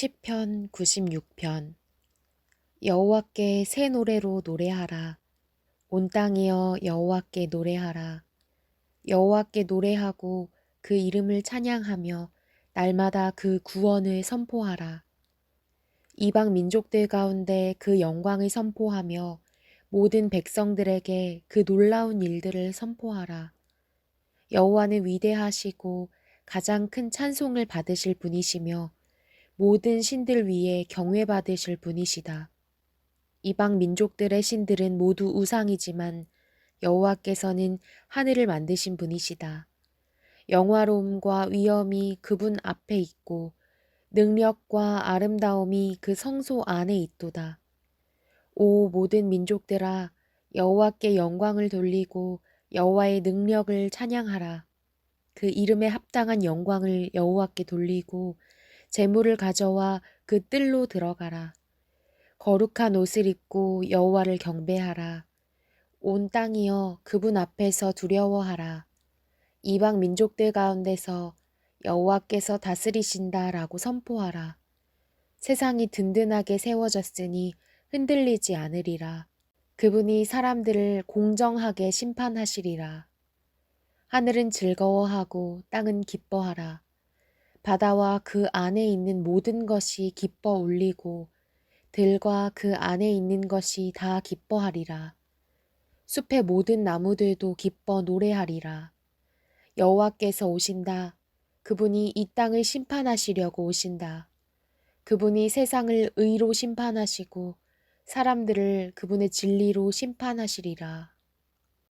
시편 96편. 여호와께 새 노래로 노래하라. 온 땅이여 여호와께 노래하라. 여호와께 노래하고 그 이름을 찬양하며 날마다 그 구원을 선포하라. 이방 민족들 가운데 그 영광을 선포하며 모든 백성들에게 그 놀라운 일들을 선포하라. 여호와는 위대하시고 가장 큰 찬송을 받으실 분이시며 모든 신들 위에 경외 받으실 분이시다. 이방 민족들의 신들은 모두 우상이지만 여호와께서는 하늘을 만드신 분이시다. 영화로움과 위엄이 그분 앞에 있고 능력과 아름다움이 그 성소 안에 있도다. 오 모든 민족들아 여호와께 영광을 돌리고 여호와의 능력을 찬양하라. 그 이름에 합당한 영광을 여호와께 돌리고 재물을 가져와 그 뜰로 들어가라. 거룩한 옷을 입고 여호와를 경배하라. 온 땅이여 그분 앞에서 두려워하라. 이방 민족들 가운데서 여호와께서 다스리신다라고 선포하라. 세상이 든든하게 세워졌으니 흔들리지 않으리라. 그분이 사람들을 공정하게 심판하시리라. 하늘은 즐거워하고 땅은 기뻐하라. 바다와 그 안에 있는 모든 것이 기뻐 울리고 들과 그 안에 있는 것이 다 기뻐하리라. 숲의 모든 나무들도 기뻐 노래하리라. 여호와께서 오신다. 그분이 이 땅을 심판하시려고 오신다. 그분이 세상을 의로 심판하시고 사람들을 그분의 진리로 심판하시리라.